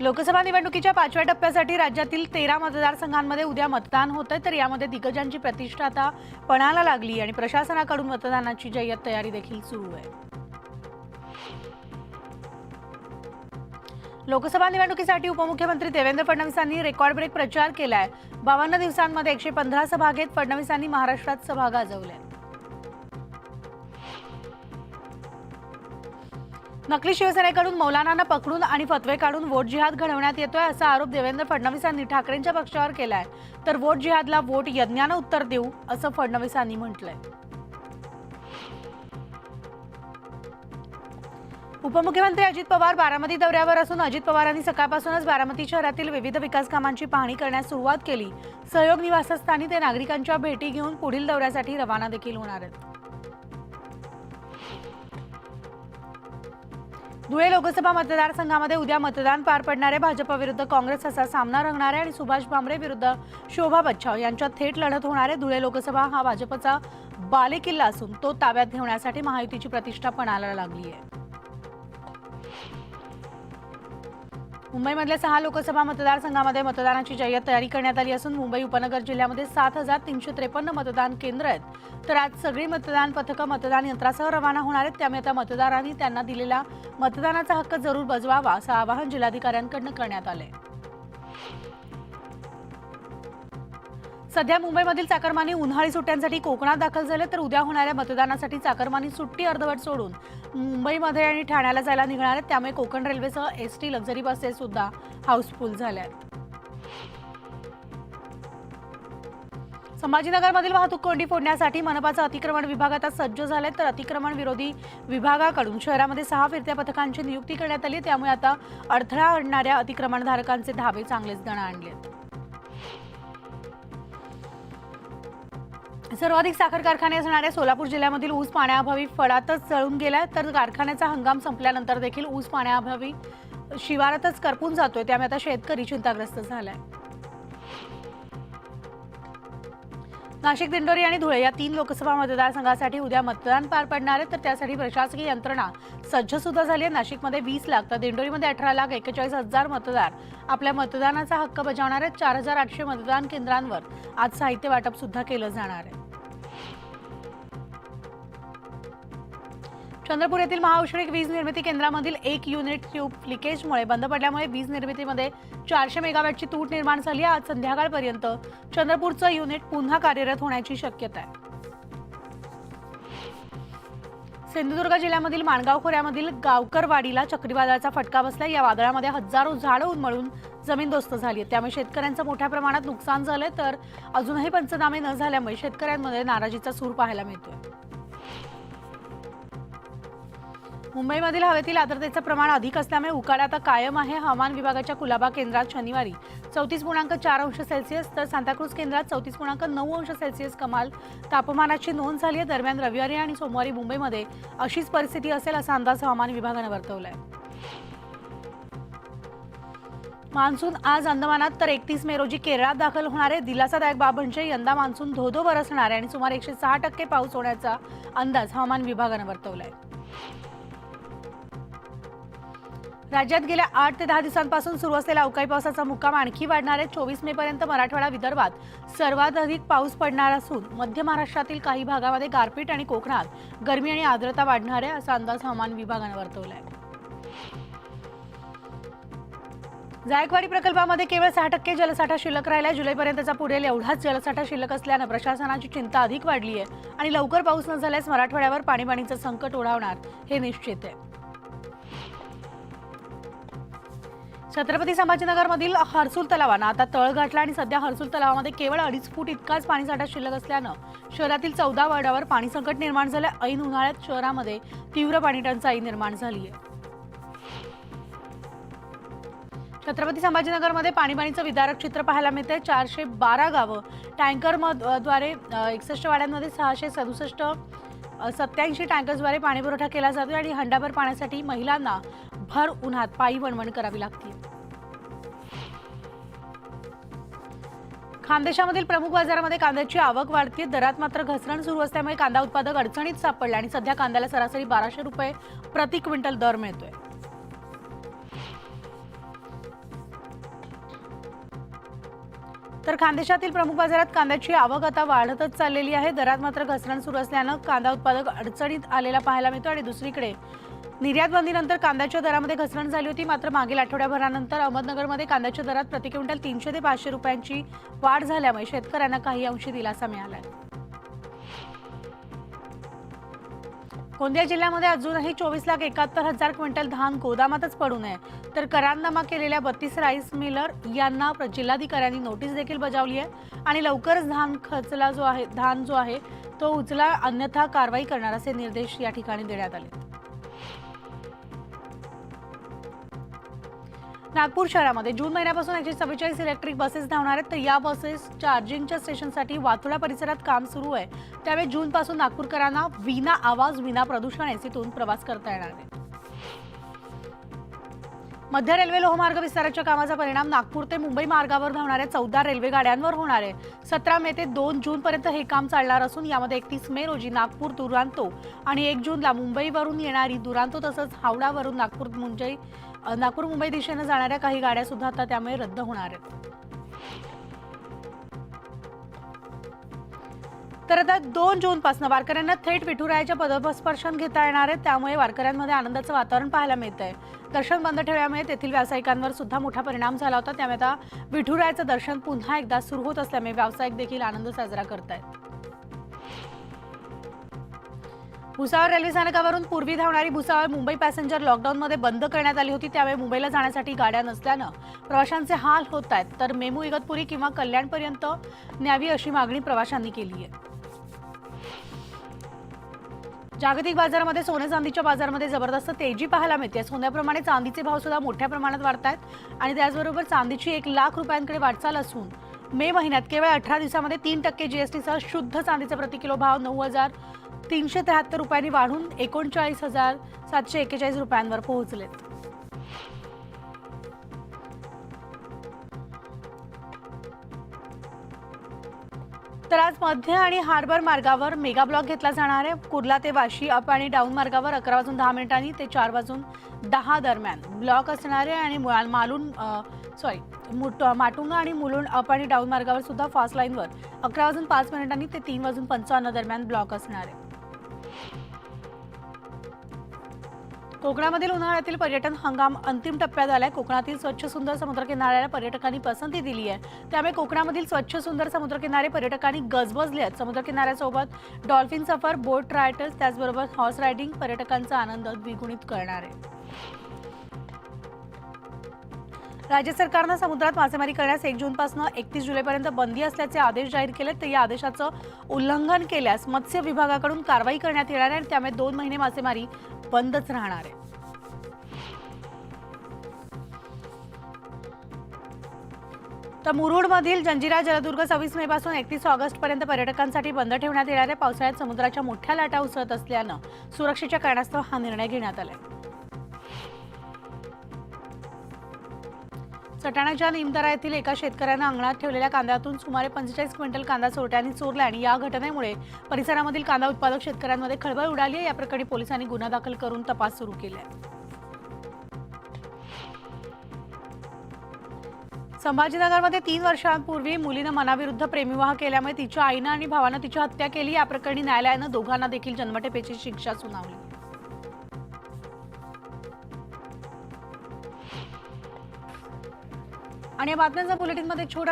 लोकसभा निवडणुकीच्या पाचव्या टप्प्यासाठी राज्यातील तेरा मतदारसंघांमध्ये उद्या मतदान होत आहे तर यामध्ये दिग्गजांची प्रतिष्ठा आता पणाला लागली आणि प्रशासनाकडून मतदानाची जय्यत तयारी देखील सुरू आहे. लोकसभा निवडणुकीसाठी उपमुख्यमंत्री देवेंद्र फडणवीसांनी रेकॉर्ड ब्रेक प्रचार केलाय. बावन्न दिवसांमध्ये एकशे पंधरा सभा घेत फडणवीसांनी महाराष्ट्रात सभा गाजवल्या. नकली शिवसेनेकडून मौलानांना पकडून आणि फतवे काढून वोट जिहाद घडवण्यात येतोय असा आरोप देवेंद्र फडणवीसांनी ठाकरेंच्या पक्षावर केलाय. तर वोट जिहादला वोट यज्ञानं उत्तर देऊ असं फडणवीसांनी म्हटलंय. उपमुख्यमंत्री अजित पवार बारामती दौऱ्यावर असून अजित पवारांनी सकाळपासूनच बारामती शहरातील विविध विकास कामांची पाहणी करण्यास सुरुवात केली. सहयोग निवासस्थानी ते नागरिकांच्या भेटी घेऊन पुढील दौऱ्यासाठी रवाना देखील होणार आहेत. धुळे लोकसभा मतदारसंघामध्ये उद्या मतदान पार पडणारे भाजप विरुद्ध काँग्रेस असा सामना रंगणार आहे आणि सुभाष भामरे विरुद्ध शोभा बच्छाव यांच्यात थेट लढत होणार आहे धुळे लोकसभा हा भाजपचा बालेकिल्ला असून तो ताब्यात घेण्यासाठी महायुतीची प्रतिष्ठा पणाला लागली आहे. मुंबईमधल्या सहा लोकसभा मतदारसंघामध्ये मतदानाची जय्यत तयारी करण्यात आली असून मुंबई उपनगर जिल्ह्यामध्ये सात हजार तीनशे त्रेपन्न मतदान केंद्र आहेत. तर आज सगळी मतदान पथकं मतदान यंत्रासह रवाना होणार आहेत. त्यामुळे आता मतदारांनी त्यांना दिलेला मतदानाचा हक्क जरूर बजवावा असं आवाहन जिल्हाधिकाऱ्यांकडून करण्यात आलं आहे सध्या मुंबईमधील चाकरमानी उन्हाळी सुट्ट्यांसाठी कोकणात दाखल झाले तर उद्या होणाऱ्या मतदानासाठी चाकरमानी सुट्टी अर्धवट सोडून मुंबईमध्ये आणि ठाण्याला जायला निघणार आहेत. त्यामुळे कोकण रेल्वेसह एस टी लक्झरी बसेस सुद्धा हाऊसफुल झाल्या आहेत. संभाजीनगरमधील वाहतूक कोंडी फोडण्यासाठी मनपाचा अतिक्रमण विभाग आता सज्ज झालाय तर अतिक्रमण विरोधी विभागाकडून शहरामध्ये सहा फिरत्या पथकांची नियुक्ती करण्यात आली. त्यामुळे आता अडथळा आणणाऱ्या अतिक्रमणधारकांचे धाबे चांगलेच दण आणले सर्वाधिक साखर कारखाने असणाऱ्या सोलापूर जिल्ह्यामधील ऊस पाण्याअभावी फळातच जळून गेलाय. तर कारखान्याचा हंगाम संपल्यानंतर देखील ऊस पाण्याअभावी शिवारातच करपून जातोय. त्यामुळे आता शेतकरी चिंताग्रस्त झालाय. नाशिक दिंडोरी आणि धुळे या तीन लोकसभा मतदारसंघासाठी उद्या मतदान पार पडणार आहे. तर त्यासाठी प्रशासकीय यंत्रणा सज्ज सुद्धा झाली आहे. नाशिकमध्ये वीस लाख तर दिंडोरीमध्ये अठरा लाख एकेचाळीस हजार मतदार. आपल्या मतदानाचा हक्क बजावणार आहेत. चार हजार आठशे मतदान केंद्रांवर आज साहित्य वाटप सुद्धा केलं जाणार आहे. चंद्रपूर येथील महाऔष्णिक वीज निर्मिती केंद्रामधील एक युनिट ट्यूब लिकेजमुळे बंद पडल्यामुळे वीज निर्मितीमध्ये चारशे मेगावॅटची तूट निर्माण झाली आज संध्याकाळपर्यंत चंद्रपूरचं युनिट पुन्हा कार्यरत होण्याची शक्यता आहे. सिंधुदुर्ग जिल्ह्यामधील माणगाव खोऱ्यामधील गावकरवाडीला चक्रीवादळाचा फटका बसला या वादळामध्ये हजारो झाडं उन्मळून जमीनदोस्त झाली आहे त्यामुळे शेतकऱ्यांचं मोठ्या प्रमाणात नुकसान झालंय. तर अजूनही पंचनामे न झाल्यामुळे शेतकऱ्यांमध्ये नाराजीचा सूर पाहायला मिळतोय. मुंबईमधील हवेतील आर्द्रतेचं प्रमाण अधिक असल्यामुळे उकाडा आता कायम आहे. हवामान विभागाच्या कुलाबा केंद्रात शनिवारी चौतीस पूर्णांक चार अंश सेल्सिअस तर सांताक्रूज केंद्रात चौतीस पूर्णांक नऊ अंश सेल्सिअस कमाल तापमानाची नोंद झाली आहे. दरम्यान रविवारी आणि सोमवारी मुंबईमध्ये अशीच परिस्थिती असेल असा अंदाज हवामान विभागानं वर्तवला आहे मान्सून आज अंदमानात तर एकतीस मे रोजी केरळात दाखल होणार आहे. दिलासादायक बाब म्हणजे यंदा मान्सून धोधो बरसणार आहे आणि सुमारे एकशे सहा टक्के पाऊस होण्याचा अंदाज हवामान विभागानं वर्तवला आहे राज्यात गेल्या आठ ते दहा दिवसांपासून सुरू असलेला अवकाळी पावसाचा मुक्काम आणखी वाढणार आहे. चोवीस मे पर्यंत मराठवाडा विदर्भात सर्वात अधिक पाऊस पडणार असून मध्य महाराष्ट्रातील काही भागामध्ये गारपीट आणि कोकणात गरमी आणि आर्द्रता वाढणार आहे असा अंदाज हवामान विभागानं आहे जायकवाडी प्रकल्पामध्ये केवळ सहा टक्के जलसाठा शिल्लक राहिला जुलैपर्यंतचा पुरेल एवढाच जलसाठा शिल्लक असल्यानं प्रशासनाची चिंता अधिक वाढली आहे आणि लवकर पाऊस न झाल्यास मराठवाड्यावर पाणीपाणीचं संकट ओढावणार हे निश्चित आहे. छत्रपती संभाजीनगरमधील हर्सुल तलावानं आता तळ गाठला आणि सध्या हर्सुल तलावामध्ये केवळ अडीच फूट इतकाच पाणीसाठा शिल्लक असल्यानं शहरातील चौदा वार्डावर पाणी संकट निर्माण झालं. ऐन उन्हाळ्यात शहरामध्ये तीव्र पाणी टंचाई निर्माण झाली आहे. छत्रपती संभाजीनगरमध्ये पाणीबाणीचं विदारक चित्र पाहायला मिळते चारशे बारा गावं टँकरद्वारे एकसष्ट वाड्यांमध्ये सहाशे सदुसष्ट सत्याऐंशी टँकर्सद्वारे पाणीपुरवठा केला जातो आणि हंडाभर पाण्यासाठी महिलांना भर उन्हात पायी वणवण करावी लागते खानदेशामधील प्रमुख बाजारामध्ये कांद्याची आवक वाढते दरात मात्र घसरण सुरू असल्यामुळे कांदा उत्पादक अडचणीत सापडला आणि सध्या कांद्याला सरासरी बाराशे रुपये प्रति क्विंटल दर मिळतोय. तर खानदेशातील प्रमुख बाजारात कांद्याची आवक आता वाढतच चाललेली आहे. दरात मात्र घसरण सुरू असल्यानं कांदा उत्पादक अडचणीत आलेला पाहायला मिळतो आणि दुसरीकडे निर्यात बंदीनंतर कांद्याच्या दरामध्ये घसरण झाली होती. मात्र मागील आठवड्याभरानंतर अहमदनगरमध्ये कांद्याच्या दरात प्रति क्विंटल तीनशे ते पाचशे रुपयांची वाढ झाल्यामुळे शेतकऱ्यांना काही अंशी दिलासा मिळाला आहे गोंदिया जिल्ह्यामध्ये अजूनही चोवीस लाख एकाहत्तर हजार क्विंटल धान गोदामातच पडू नये. तर करारनामा केलेल्या बत्तीस राईस मिलर यांना प्र- जिल्हाधिकाऱ्यांनी नोटीस देखील बजावली आहे आणि लवकरच धान खचला जो आहे धान जो आहे तो उचला अन्यथा कारवाई करणार असे निर्देश या ठिकाणी देण्यात आले. नागपूर शहरामध्ये जून महिन्यापासून एकशे चव्वेचाळीस इलेक्ट्रिक बसेस धावणार आहेत. तर या बसेस चार्जिंगच्या स्टेशनसाठी वाथोडा परिसरात काम सुरू आहे. त्यामुळे जूनपासून नागपूरकरांना विना आवाज विना प्रदूषण एसीतून प्रवास करता येणार आहे. मध्य रेल्वे लोहमार्ग विस्ताराच्या कामाचा परिणाम नागपूर ते मुंबई मार्गावर धावणाऱ्या चौदा रेल्वे गाड्यांवर होणार आहे. सतरा मे ते दोन जून पर्यंत हे काम चालणार असून यामध्ये एकतीस मे रोजी नागपूर दुरांतो आणि एक जूनला मुंबईवरून येणारी दुरांतो तसंच हावडावरून नागपूर मुंबई नागपूर मुंबई दिशेनं जाणाऱ्या काही गाड्या सुद्धा आता त्यामुळे रद्द होणार आहेत. तर आता दोन जून पासून वारकऱ्यांना थेट विठुरायाच्या पदस्पर्शन घेता येणार आहे. त्यामुळे वारकऱ्यांमध्ये आनंदाचं वातावरण पाहायला मिळत आहे दर्शन बंद ठेवल्यामुळे तेथील व्यावसायिकांवर सुद्धा मोठा परिणाम झाला होता. त्यामुळे आता विठुरायाचं दर्शन पुन्हा एकदा सुरू होत असल्यामुळे व्यावसायिक देखील आनंद साजरा करतायत. भुसावळ रेल्वे स्थानकावरून पूर्वी धावणारी भुसावळ मुंबई पॅसेंजर लॉकडाऊनमध्ये बंद करण्यात आली होती. त्यावेळी मुंबईला जाण्यासाठी गाड्या नसल्यानं प्रवाशांचे हाल होत आहेत. तर मेमू इगतपुरी किंवा कल्याणपर्यंत न्यावी अशी मागणी प्रवाशांनी केली आहे. जागतिक बाजारामध्ये सोने चांदीच्या बाजारामध्ये जबरदस्त तेजी पाहायला मिळते. सोन्याप्रमाणे चांदीचे भाव सुद्धा मोठ्या प्रमाणात वाढत आहेत आणि त्याचबरोबर चांदीची एक लाख रुपयांकडे वाटचाल असून मे महिन्यात केवळ अठरा दिवसामध्ये तीन टक्के जीएसटीसह शुद्ध चांदीचा प्रति किलो भाव नऊ हजार तीनशे त्र्याहत्तर रुपयांनी वाढून एकोणचाळीस हजार सातशे एक्केचाळीस रुपयांवर पोहोचलेत. तर आज मध्य आणि हार्बर मार्गावर मेगा ब्लॉक घेतला जाणार आहे. कुर्ला ते वाशी अप आणि डाऊन मार्गावर अकरा वाजून दहा मिनिटांनी ते चार वाजून दहा दरम्यान ब्लॉक असणार आहे आणि मुळा- मालून सॉरी मुट माटुंगा आणि मुलुंड अप आणि डाऊन मार्गावर सुद्धा फास्ट लाईनवर अकरा वाजून पाच मिनिटांनी ते तीन वाजून पंचावन्न दरम्यान ब्लॉक असणार आहे. कोकणामधील उन्हाळ्यातील पर्यटन हंगाम अंतिम टप्प्यात आलाय. कोकणातील स्वच्छ सुंदर समुद्रकिनाऱ्याला पर्यटकांनी पसंती दिली आहे. त्यामुळे कोकणामधील स्वच्छ सुंदर समुद्रकिनारे पर्यटकांनी गजबजले आहेत. समुद्रकिनाऱ्यासोबत डॉल्फिन सफर बोट रायडर्स त्याचबरोबर हॉर्स रायडिंग पर्यटकांचा आनंद द्विगुणित करणार आहे. राज्य सरकारनं समुद्रात मासेमारी करण्यास एक जूनपासून एकतीस जुलैपर्यंत बंदी असल्याचे आदेश जाहीर केले तर या आदेशाचं उल्लंघन केल्यास मत्स्य विभागाकडून कारवाई करण्यात येणार आहे आणि त्यामुळे दोन महिने मासेमारी बंदच राहणार आहे. तर मुरुडमधील जंजिरा जलदुर्ग सव्वीस मे पासून एकतीस ऑगस्ट पर्यंत पर्यटकांसाठी बंद ठेवण्यात येणाऱ्या पावसाळ्यात समुद्राच्या मोठ्या लाटा उसळत असल्यानं सुरक्षेच्या कारणास्तव हा निर्णय घेण्यात आलाय. सटाण्याच्या निमदरा येथील एका शेतकऱ्यानं अंगणात ठेवलेल्या कांद्यातून सुमारे पंचेचाळीस क्विंटल कांदा चोरट्यांनी चोरला आणि या घटनेमुळे परिसरामधील कांदा उत्पादक शेतकऱ्यांमध्ये खळबळ उडाली आहे. या प्रकरणी पोलिसांनी गुन्हा दाखल करून तपास सुरू केला आहे संभाजीनगरमध्ये तीन वर्षांपूर्वी मुलीनं मनाविरुद्ध प्रेमविवाह केल्यामुळे तिच्या आईनं आणि भावानं तिची हत्या केली. या प्रकरणी न्यायालयानं दोघांना देखील जन्मठेपेची शिक्षा सुनावली. आणि या बातम्यांच्या बुलेटिनमध्ये छोटा